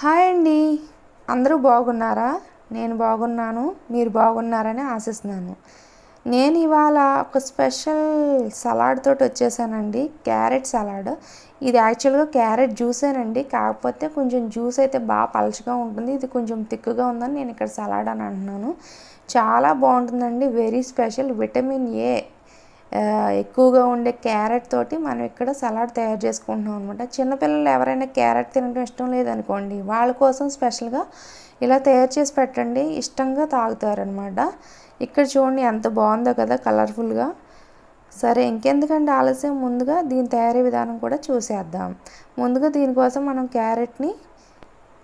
Hi అండి. అందరూ బాగున్నారా? నేను బాగున్నాను. మీరు బాగున్నారని ఆశిస్తున్నాను. నేను ఇవాళ ఒక స్పెషల్ సలాడ్ తోటి వచ్చేసానండి. Carrot salad. ఇది యాక్చువల్గా క్యారెట్ జ్యూసేనండి. కాకపోతే కొంచెం జ్యూస్ అయితే బాగా పలచగా ఉంటుంది. ఇది కొంచెం తిక్కుగా ఉందని నేను ఇక్కడ సలాడ్ అని అంటున్నాను. చాలా బాగుంటుందండి. Very special. Vitamin A. ఎక్కువగా ఉండే క్యారెట్ తోటి మనం ఇక్కడ సలాడ్ తయారు చేసుకుంటున్నాం అనమాట చిన్నపిల్లలు ఎవరైనా క్యారెట్ తినడం ఇష్టం లేదనుకోండి వాళ్ళ కోసం స్పెషల్గా ఇలా తయారు చేసి పెట్టండి ఇష్టంగా తాగుతారనమాట ఇక్కడ చూడండి ఎంత బాగుందో కదా కలర్ఫుల్గా. సరే ఇంకెందుకంటే ఆలస్యం? ముందుగా దీని తయారీ విధానం కూడా చూసేద్దాం. ముందుగా దీనికోసం మనం క్యారెట్ని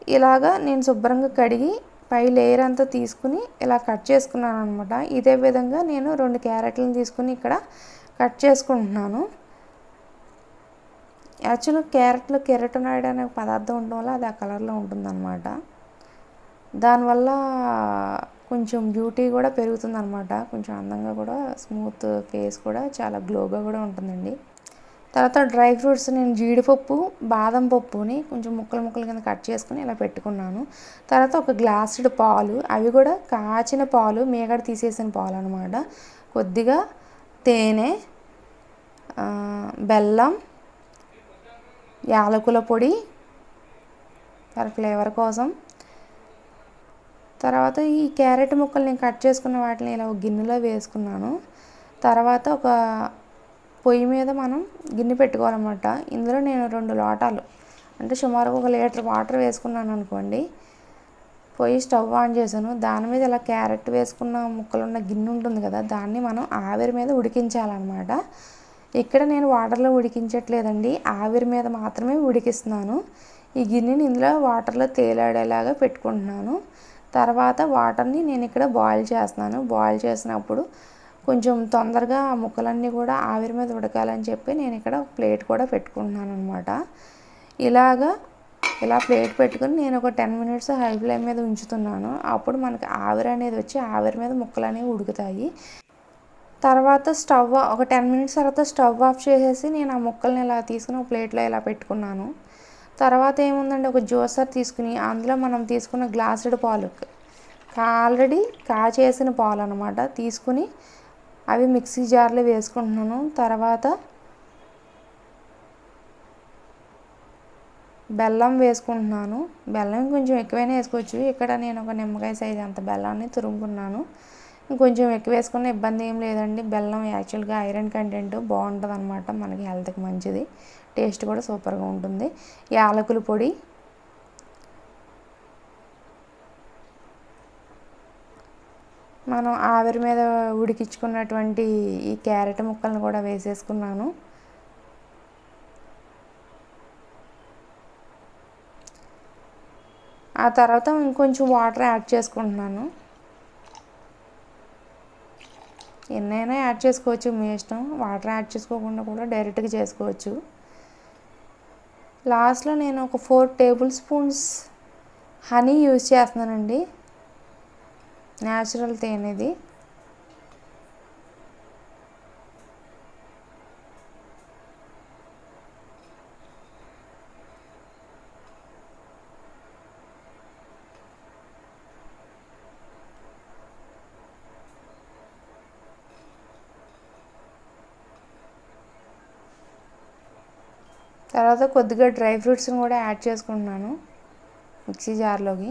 ఇలాగా నేను శుభ్రంగా కడిగి పై లేయర్ అంతా తీసుకుని ఇలా కట్ చేసుకున్నాను అనమాట ఇదే విధంగా నేను రెండు క్యారెట్లను తీసుకుని ఇక్కడ కట్ చేసుకుంటున్నాను. యాక్చువల్గా క్యారెట్లో కెరటనాయిడ్ అనే పదార్థం ఉండడం వల్ల అది ఆ కలర్లో ఉంటుందన్నమాట. దానివల్ల కొంచెం బ్యూటీ కూడా పెరుగుతుంది అనమాట కొంచెం అందంగా కూడా స్మూత్ ఫేస్ కూడా చాలా గ్లోగా కూడా ఉంటుందండి. తర్వాత డ్రై ఫ్రూట్స్ నేను జీడిపప్పు బాదం పప్పుని కొంచెం ముక్కలు ముక్కలు కింద కట్ చేసుకుని ఇలా పెట్టుకున్నాను. తర్వాత ఒక గ్లాసుడ్ పాలు అవి కూడా కాచిన పాలు మేగడ తీసేసిన పాలు అనమాట కొద్దిగా తేనె బెల్లం యాలకుల పొడి ఫర్ ఫ్లేవర్ కోసం. తర్వాత ఈ క్యారెట్ ముక్కలు నేను కట్ చేసుకున్న వాటిని ఇలా ఒక గిన్నెలో వేసుకున్నాను. తర్వాత ఒక పొయ్యి మీద మనం గిన్నె పెట్టుకోవాలన్నమాట. ఇందులో నేను రెండు లోటాలు అంటే సుమారుగా ఒక లీటర్ వాటర్ వేసుకున్నాను అనుకోండి. పొయ్యి స్టవ్ ఆన్ చేశాను. దాని మీద ఇలా క్యారెట్ వేసుకున్న ముక్కలు ఉన్న గిన్నె ఉంటుంది కదా దాన్ని మనం ఆవిరి మీద ఉడికించాలన్నమాట. ఇక్కడ నేను వాటర్లో ఉడికించట్లేదండి. ఆవిరి మీద మాత్రమే ఉడికిస్తున్నాను. ఈ గిన్నెని ఇందులో వాటర్లో తేలాడేలాగా పెట్టుకుంటున్నాను. తర్వాత వాటర్ని నేను ఇక్కడ బాయిల్ చేస్తున్నాను. బాయిల్ చేసినప్పుడు కొంచెం తొందరగా ఆ ముక్కలన్నీ కూడా ఆవిరి మీద ఉడకాలని చెప్పి నేను ఇక్కడ ఒక ప్లేట్ కూడా పెట్టుకుంటున్నాను అనమాట ఇలాగా ఇలా ప్లేట్ పెట్టుకుని నేను ఒక టెన్ మినిట్స్ హై ఫ్లేమ్ మీద ఉంచుతున్నాను. అప్పుడు మనకి ఆవిరి అనేది వచ్చి ఆవిరి మీద ముక్కలు అనేవి ఉడుకుతాయి. తర్వాత స్టవ్ ఒక టెన్ మినిట్స్ తర్వాత స్టవ్ ఆఫ్ చేసేసి నేను ఆ ముక్కల్ని ఇలా తీసుకుని ఒక ప్లేట్లో ఇలా పెట్టుకున్నాను. తర్వాత ఏముందంటే ఒక జ్యూసర్ తీసుకుని అందులో మనం తీసుకున్న గ్లాసుడ్ పాలు. ఆల్రెడీ కాచేసిన పాలు అనమాట తీసుకుని అవి మిక్సీ జార్లో వేసుకుంటున్నాను. తర్వాత బెల్లం వేసుకుంటున్నాను. బెల్లం కొంచెం ఎక్కువైనా వేసుకోవచ్చు. ఇక్కడ నేను ఒక నిమ్మకాయ సైజ్ అంత బెల్లాన్ని తురుముకున్నాను. కొంచెం ఎక్కువ వేసుకున్న ఇబ్బంది ఏం లేదండి. బెల్లం యాక్చువల్గా ఐరన్ కంటెంట్ బాగుంటుంది అనమాట మనకి హెల్త్కి మంచిది. టేస్ట్ కూడా సూపర్గా ఉంటుంది. యాలకుల పొడి మనం ఆవిరి మీద ఉడికించుకున్నటువంటి ఈ క్యారెట్ ముక్కలను కూడా వేసేసుకున్నాను. ఆ తర్వాత ఇంకొంచెం వాటర్ యాడ్ చేసుకుంటున్నాను. ఎన్నైనా యాడ్ చేసుకోవచ్చు మీ ఇష్టం. వాటర్ యాడ్ చేసుకోకుండా కూడా డైరెక్ట్గా చేసుకోవచ్చు. లాస్ట్లో నేను ఒక four table spoons honey use చేస్తున్నానండి. న్యాచురల్ తేనెది. తర్వాత కొద్దిగా డ్రై ఫ్రూట్స్ని కూడా యాడ్ చేసుకుంటున్నాను మిక్సీ జార్లోకి.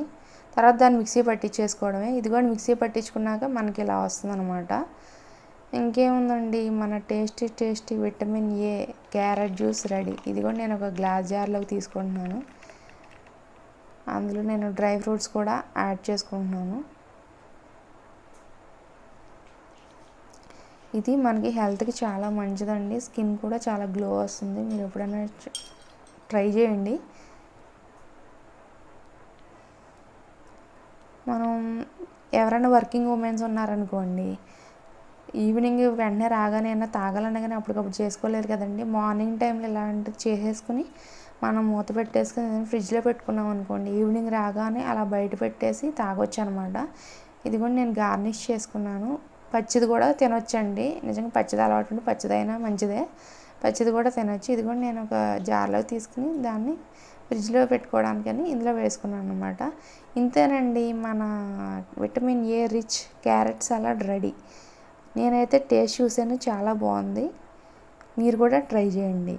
తర్వాత దాన్ని మిక్సీ పట్టించేసుకోవడమే. ఇది కూడా మిక్సీ పట్టించుకున్నాక మనకి ఇలా వస్తుందన్నమాట. ఇంకేముందండి? మన tasty tasty vitamin A carrot juice ready. ఇది కూడా నేను ఒక గ్లాస్ జార్లోకి తీసుకుంటున్నాను. అందులో నేను డ్రై ఫ్రూట్స్ కూడా యాడ్ చేసుకుంటున్నాను. ఇది మనకి హెల్త్కి చాలా మంచిదండి. స్కిన్ కూడా చాలా గ్లో వస్తుంది. మీరు ఎప్పుడైనా ట్రై చేయండి. మనం ఎవరైనా వర్కింగ్ ఉమెన్స్ ఉన్నారనుకోండి ఈవినింగ్ వెంటనే రాగానే అయినా తాగాలన్నా కానీ అప్పటికప్పుడు చేసుకోలేరు కదండి. మార్నింగ్ టైంలో ఇలాంటివి చేసేసుకుని మనం మూత పెట్టేసుకుని ఫ్రిడ్జ్లో పెట్టుకున్నాం అనుకోండి ఈవినింగ్ రాగానే అలా బయట పెట్టేసి తాగొచ్చు అనమాట ఇది కూడా నేను గార్నిష్ చేసుకున్నాను. పచ్చిది కూడా తినొచ్చండి. నిజంగా పచ్చిది అలవాటు ఉంటే పచ్చిదైనా మంచిదే. పచ్చిది కూడా తినొచ్చు. ఇది కూడా నేను ఒక జార్లో తీసుకుని దాన్ని ఫ్రిడ్జ్లో పెట్టుకోవడానికని ఇందులో వేసుకున్నాను అనమాట ఇంతేనండి మన vitamin A rich carrot salad ready. నేనైతే టేస్ట్ చూసాను చాలా బాగుంది. మీరు కూడా ట్రై చేయండి.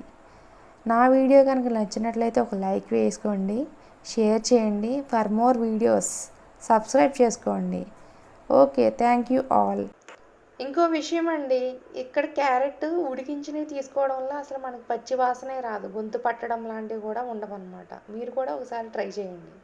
నా వీడియో కనుక నచ్చినట్లయితే ఒక లైక్ వేసుకోండి షేర్ చేయండి. ఫర్ మోర్ వీడియోస్ సబ్స్క్రైబ్ చేసుకోండి. Okay thank you all. ఇంకో విషయం అండి. ఇక్కడ క్యారెట్ ఉడికించినవి తీసుకోవడం వల్ల అసలు మనకు పచ్చి వాసనే రాదు. గొంతు పట్టడం లాంటివి కూడా ఉండవన్నమాట. మీరు కూడా ఒకసారి ట్రై చేయండి.